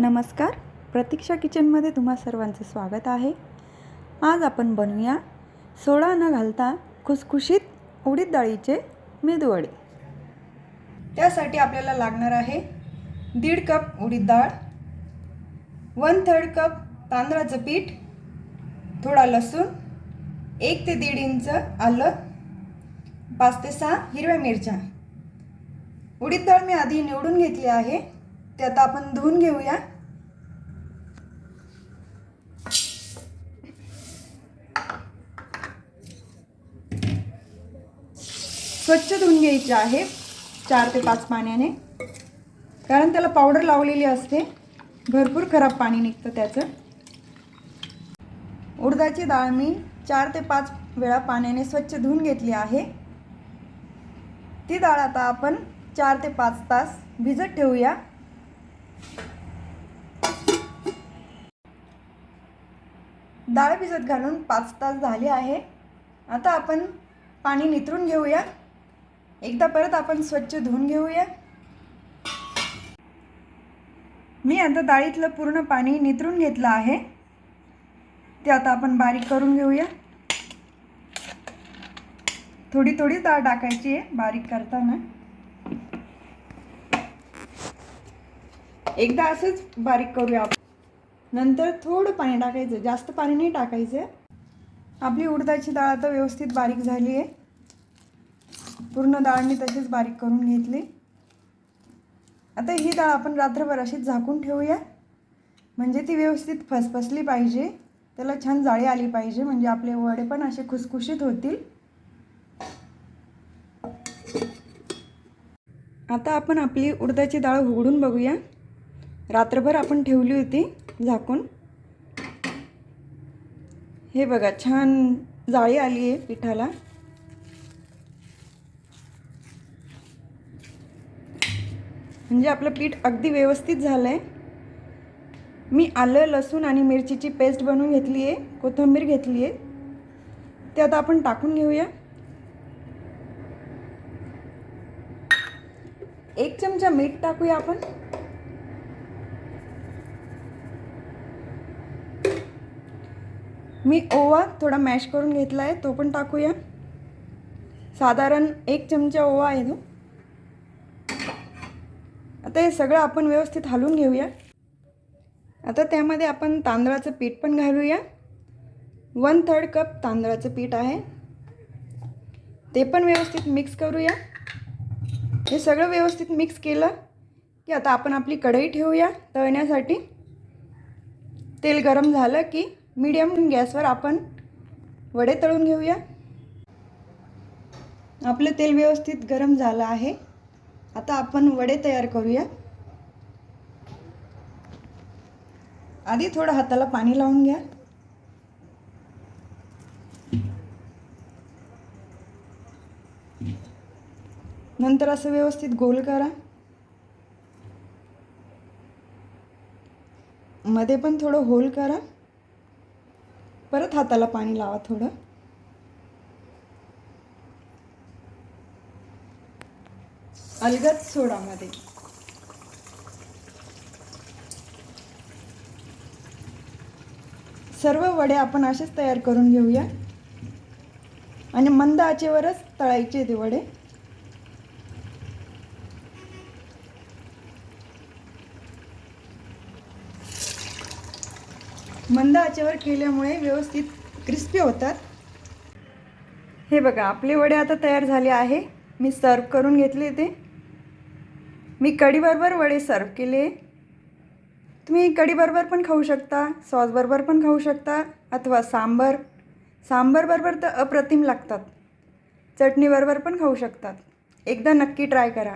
नमस्कार. प्रतीक्षा किचनमध्ये तुम्हा सर्वांचं स्वागत आहे. आज आपण बनवूया सोडा न घालता खुसखुशीत उडीद डाळीचे मेदूवडे. त्यासाठी आपल्याला लागणार आहे दीड कप उडीद डाळ वन थर्ड कप तांदळाचं पीठ थोडा लसूण एक ते दीड इंच आलं पाच ते सहा हिरव्या मिरच्या. उडीद डाळ मी आधी निवडून घेतली आहे. ते आता आपण धुवून घेऊया. स्वच्छ धुवून घ्यायचे आहे चार ते पाच पाण्याने. कारण त्याला पावडर लावलेली असते भरपूर खराब पाणी निघतं त्याचं. उडदाची डाळ मी चार ते पाच वेळा पाण्याने स्वच्छ धुवून घेतली आहे. ती डाळ आता आपण चार ते पाच तास भिजत ठेवूया. डाळ भिजत घालून पाच तास झाले आहे. आता आपण पाणी नितरून घेऊया. एकदा परत आपण स्वच्छ धुवून घेऊया. मी आता डाळीतलं पूर्ण पाणी नितरून घेतलं आहे. ते आता आपण बारीक करून घेऊया. थोडी थोडी डाळ टाकायची आहे बारीक करताना. एकदा असंच बारीक करूया आपण. नंतर थोडं पाणी टाकायचं जास्त पाणी नाही टाकायचं. आपली उडदाची डाळ आता व्यवस्थित बारीक झाली आहे. पूर्ण डाळ मी तशीच बारीक करून घेतली. आता ही डाळ आपण रात्रभर अशीच झाकून ठेवूया. म्हणजे ती व्यवस्थित फसफसली पाहिजे. त्याला छान जाळी आली पाहिजे. म्हणजे आपले वडे पण असे खुसखुशीत होतील. आता आपण आपली उडदाची डाळ उघडून बघूया. रात्रभर आपण ठेवली होती झाकून. हे बघा छान जाळी आली आहे पिठाला. म्हणजे आपलं पीठ अगदी व्यवस्थित झालं आहे मी आलं लसूण आणि मिरचीची पेस्ट बनवून घेतली आहे कोथिंबीर घेतली आहे. ते आता आपण टाकून घेऊया. एक चमचा मीठ टाकूया आपण. मी ओवा थोडा मॅश करून घेतला आहे तो पण टाकूया. साधारण एक चमचा ओवा आहे तो. आता हे सगळं आपण व्यवस्थित हलवून घेऊया. आता त्यामध्ये आपण तांदळाचं पीठ पण घालूया. वन थर्ड कप तांदळाचं पीठ आहे. ते पण व्यवस्थित मिक्स करूया. हे सगळं व्यवस्थित मिक्स केलं की आता आपण आपली कढई ठेवूया तळण्यासाठी. तेल गरम झालं की मीडियम गॅसवर आपण वडे तळून घेऊया. आपलं तेल व्यवस्थित गरम झालं आहे. आता आपण वडे तयार करूया. आधी थोडं हाताला पाणी लावून घ्या. नंतर असं व्यवस्थित गोल करा. मध्ये पण थोडं होल करा. परत हाताला पाणी लावा थोडं. अलगद सोडामध्ये. सर्व वडे आपण असेच तयार करून घेऊया. आणि मंद आचेवरच तळायचे ते वडे. मंद आचेवर केल्यामुळे व्यवस्थित क्रिस्पी होतात. हे बघा आपले वडे आता तयार झाले आहे. मी सर्व करून घेतले ते. मी कढीबरोबर वडे सर्व केले. तुम्ही कढीबरोबर पण खाऊ शकता सॉसबरोबर पण खाऊ शकता अथवा सांबर. सांबरबरोबर तर अप्रतिम लागतात. चटणीबरोबर पण खाऊ शकतात. एकदा नक्की ट्राय करा.